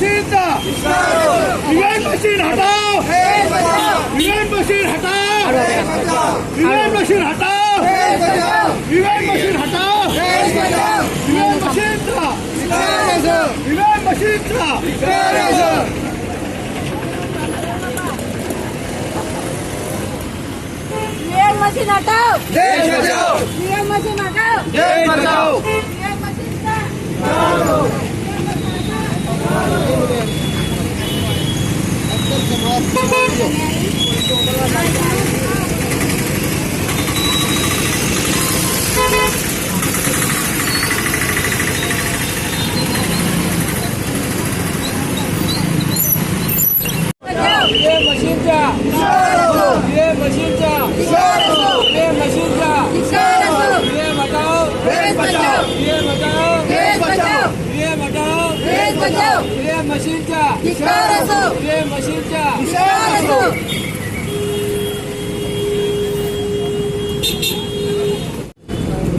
मशीनचा. EVM machine हटाओ EVM machine हटाओ ईव्हीएम मशीन हटाओ ईव्हीएम मशीन हटाओ ईव्हीएम मशीनचा ईव्हीएम मशीनचा ईएम मशीन हटाओ. देश बचाओ मशीन हटाओ. देश बचाओ ईएम मशीनचा बचाओ ये मशीनचा ये मशीनचा ये मशीनचा ये बचाओ ये बचाओ ये बचाओ ये मशीनचा ये मशीनचा किसान असो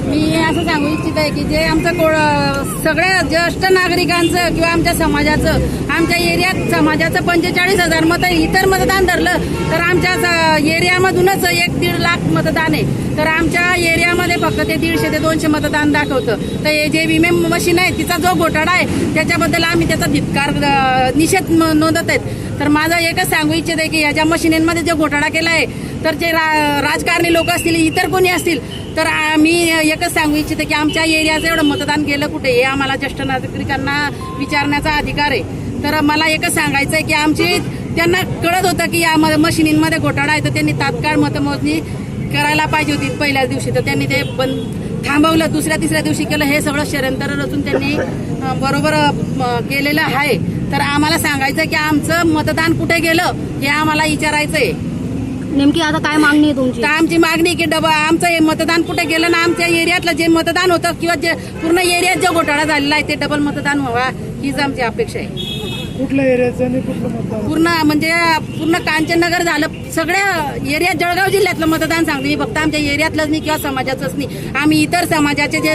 मी असं सांगू इच्छित आहे की जे आमचं को सगळ्या ज्येष्ठ नागरिकांचं किंवा आमच्या समाजाचं आमच्या एरियात समाजाचं पंचेचाळीस हजार मत इतर मतदान धरलं तर आमच्या एरियामधूनच एक दीड लाख मतदान आहे. तर आमच्या एरियामध्ये फक्त ते दीडशे ते दोनशे मतदान दाखवतं. तर हे जे विमे मशीन आहे तिचा जो घोटाळा आहे त्याच्याबद्दल आम्ही त्याचा धिक्कार निषेध नोंदत आहेत. तर माझं एकच सांगू इच्छित आहे की ह्याच्या मशिनींमध्ये जो घोटाळा केला आहे तर जे रा- राजकारणी लोक असतील इतर कोणी असतील तर आम्ही एकच सांगू इच्छिते की आमच्या एरियाचं एवढं मतदान केलं कुठे? हे आम्हाला ज्येष्ठ नागरिकांना विचारण्याचा अधिकार आहे. तर मला एकच सांगायचं आहे की आमची त्यांना कळत होतं की या म- मशिनींमध्ये घोटाळा आहे तर त्यांनी तात्काळ मतमोजणी करायला पाहिजे होती पहिल्याच दिवशी. तर त्यांनी ते बंद थांबवलं दुसऱ्या तिसऱ्या दिवशी केलं. हे सगळं षडयंत्र रचून त्यांनी बरोबर केलेलं आहे. तर आम्हाला सांगायचं की आमचं मतदान कुठे गेलं हे आम्हाला विचारायचं आहे नेमकी आता काय मागणी आहे तुमची? तर आमची मागणी की डबा आमचं हे मतदान कुठे गेलं ना आमच्या एरियातलं जे मतदान होतं किंवा जे पूर्ण एरियात जो घोटाळा झालेला आहे ते डबल मतदान व्हावा हीच आमची अपेक्षा आहे. कुठल्या एरियाचं आणि कुठलं मतदान? पूर्ण म्हणजे पूर्ण कांचननगर झालं सगळ्या एरियात जळगाव जिल्ह्यातलं मतदान सांगतो. मी फक्त आमच्या एरियातलंच नाही किंवा समाजाचंच नाही. आम्ही इतर समाजाचे जे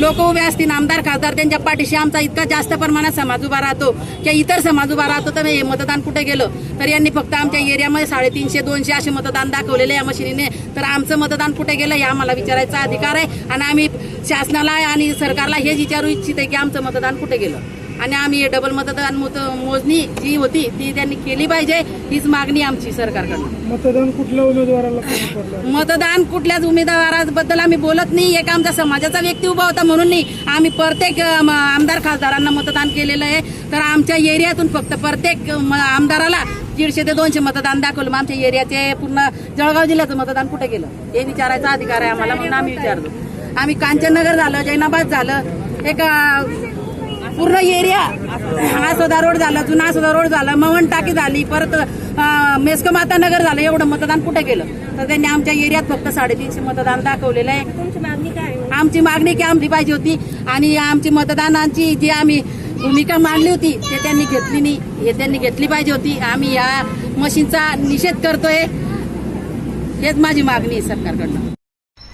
लोक उभे असतील आमदार खासदार त्यांच्या पाठीशी आमचा इतका जास्त प्रमाणात समाज उभा राहतो. किंवा इतर समाज उभा राहतो तर हे मतदान कुठे गेलं? तर यांनी फक्त आमच्या एरियामध्ये साडेतीनशे दोनशे असे मतदान दाखवलेले या मशिनीने. तर आमचं मतदान कुठे गेलं हे आम्हाला विचारायचा अधिकार आहे. आणि आम्ही शासनाला आणि सरकारला हेच विचारू इच्छित आहे की आमचं मतदान कुठे गेलं? आणि आम्ही डबल मतदान मोजणी जी होती ती त्यांनी केली पाहिजे. हीच मागणी आमची सरकारकडून. मतदान कुठल्या उमेदवाराला कमी पडलं मतदान कुठल्याच उमेदवाराबद्दल आम्ही बोलत नाही. एक आमच्या समाजाचा व्यक्ती उभा होता म्हणून नाही. आम्ही प्रत्येक अम, आमदार खासदारांना मतदान केलेलं आहे. तर आमच्या एरियातून फक्त प्रत्येक अम, आमदाराला दीडशे ते दोनशे मतदान दाखवलं. मग आमच्या एरियाचे पूर्ण जळगाव जिल्ह्याचं मतदान कुठे गेलं? हे विचारायचा अधिकार आहे आम्हाला म्हणून आम्ही विचारतो आम्ही कांचननगर झालं जैनाबाद झालं. एक अ, पूर्ण एरिया आसोदा रोड झाला जुना आसोदा रोड झाला. मवन टाकी झाली परत अं, मेस्को माता नगर झालं एवढं मतदान कुठे गेलं? तर त्यांनी आमच्या एरियात फक्त साडेतीनशे मतदान दाखवलेलं आहे. तुमची मागणी काय आहे? आमची मागणी की आमची पाहिजे होती आणि आमची मतदानाची जी आम्ही भूमिका मांडली होती ते त्यांनी घेतली नाही. हे त्यांनी घेतली पाहिजे होती. आम्ही या मशीनचा निषेध करतोय. हेच माझी मागणी आहे सरकारकडनं.